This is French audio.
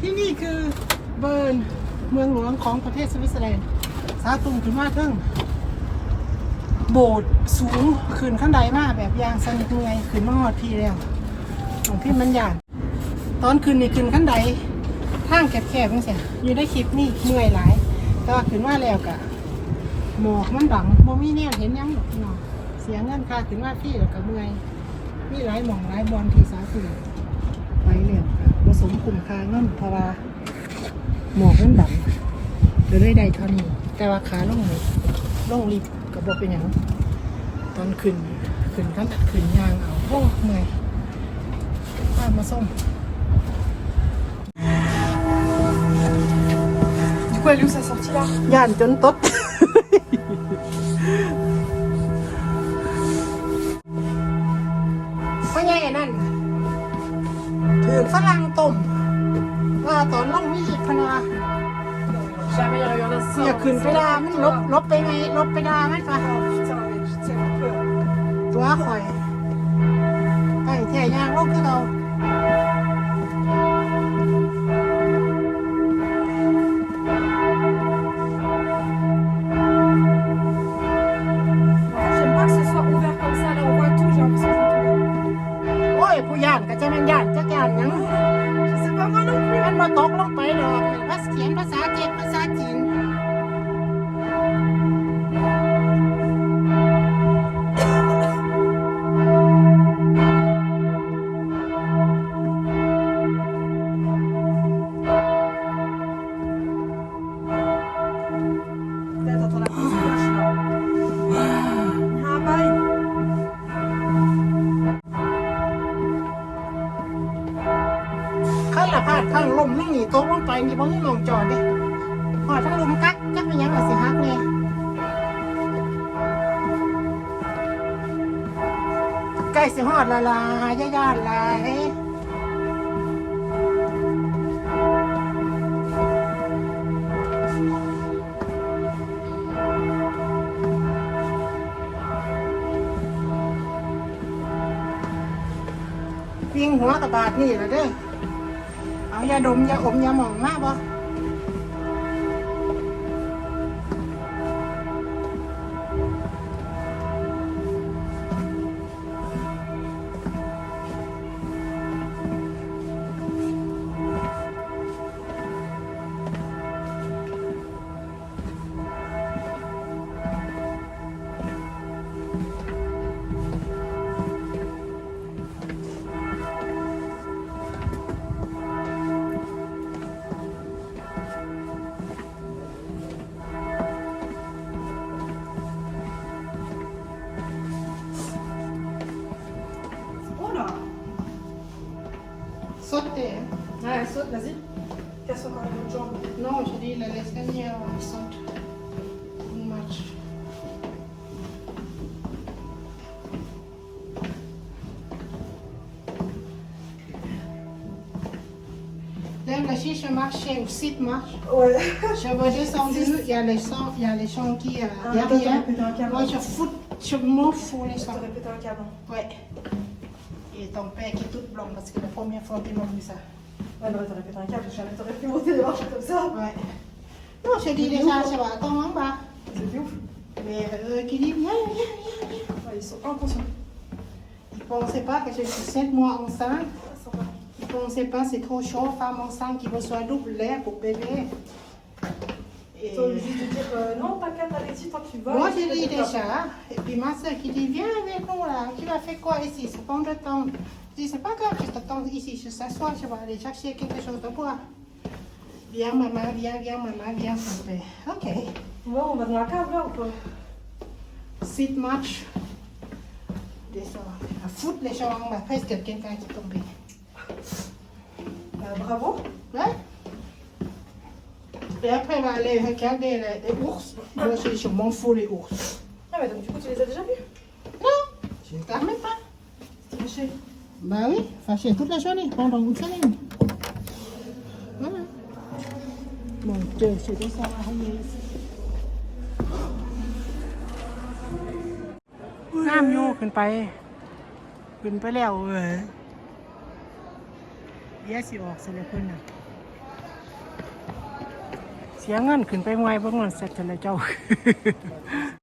ที่นี่คือเบิร์นเมืองหลวงของประเทศสวิตเซอร์แลนด์สาตุงถึงมาเทิงโบสถ์สูงขึ้นขั้นใดมากแบบยางสนิทเงยขึ้นมาหอดพีแล้วของพี่มันยากตอนขึ้นนี่ขึ้นขั้นใดทางแคบๆจังซี่อยู่ในคลิปนี่เมื่อยหลายแต่ว่าขึ้นมาแล้วกะหมอกมันบังบ่มีแนวเห็นยังดอกพี่น้องเสียเงินค่าขึ้นมาพี่แล้วก็เมื่อยมีหลายหม่องหลายบอลที่สาธุไปแล้ว ผสมคุ้มค่าเงินเพราะว่าหมอกมันดำหรือได้ใดเท่านี้ แต่ว่าขาลงนี่ลงรีบกับบเป็นอย่างตอนขึ้นขึ้นกันขึ้นยางเอาโอ้เมื่อยข้ามาส้ม Du coup, elle est où sa sortie là ย่านจนตด ฝรั่งต้มว่าตอนลงมีอีกพนาอย่าขึ้นไปดามันลบลบไปไงลบไปดามันปะตัวข่อยไปแท่ยางลงคือเรา งไปดอกภาษาเขียนภาษาเจ็ดภาษาจีน นี่บ่มีหมองจอดเด้พอทั้งลมกักจักเป็นยังก็สิฮักแน่ใกล้สิฮอดละลาย่าย่านลายวิ่งหัวกับบาดนี่ละเด้อ ยาดมยาอมยาหมองมากบ่ monter. Hein. Ouais, saute, vas-y. Casse encore une jambe. Non, je dis, la laisse gagner, euh, elle saute. On marche. Là, si je marchais, aussi tu marches. Ouais. Je vais descendre, il y a les gens, il y a les gens qui sont euh, derrière. Moi, je fous, je m'en fous les gens. Tu répètes un câble. Ouais. Et ton père qui est tout blanc parce que la première fois qu'il m'a vu ça. Ouais, non, t'aurais pété un câble, jamais t'aurais pu monter les marches comme ça. Ouais. Non, je dis déjà, je vais attendre en bas. C'est ouf. Mais eux qui disent, viens, viens, viens, viens. Ils sont inconscients. Ils ne pensaient pas que je suis 7 mois enceinte. Ils ne pensaient pas que c'est trop chaud, femme enceinte qui reçoit double l'air pour bébé. Et T'es obligé de dire euh, non, pas quatre Alexis, tant que tu vas. moi, des plats. déjà. Et puis ma soeur qui dit, viens avec nous là. Tu vas faire quoi ici? C'est prendre le temps. Je dis, c'est pas grave, je t'attends ici. Je s'assois, je vais aller chercher quelque chose de boire. Viens, maman, viens, viens, maman, viens, mon père. Ok. Bon, on va dans la cave là ou pas Sit match. Descends. À foutre les gens en bas. Presque quelqu'un qui est tombé. Bah, bravo. Ouais. Et après, on va aller regarder les, les ours. Moi, je, je m'en fous, les ours. Ah, mais donc du coup, tu les as déjà vus Non, je ne permets pas. C'est caché. Bah oui, fâché toute la journée, pendant une semaine. Voilà. Mon Dieu, je descends à rien ici. น้ำโยกขึ้นไป ขึ้นไปแล้วเออเดี๋ยวสิออกเสร็จแล้วเพิ่นน่ะ เสียเงินขึ้นไปไมื่อยเบิ่งเงินเสร็จแล้วเจ้า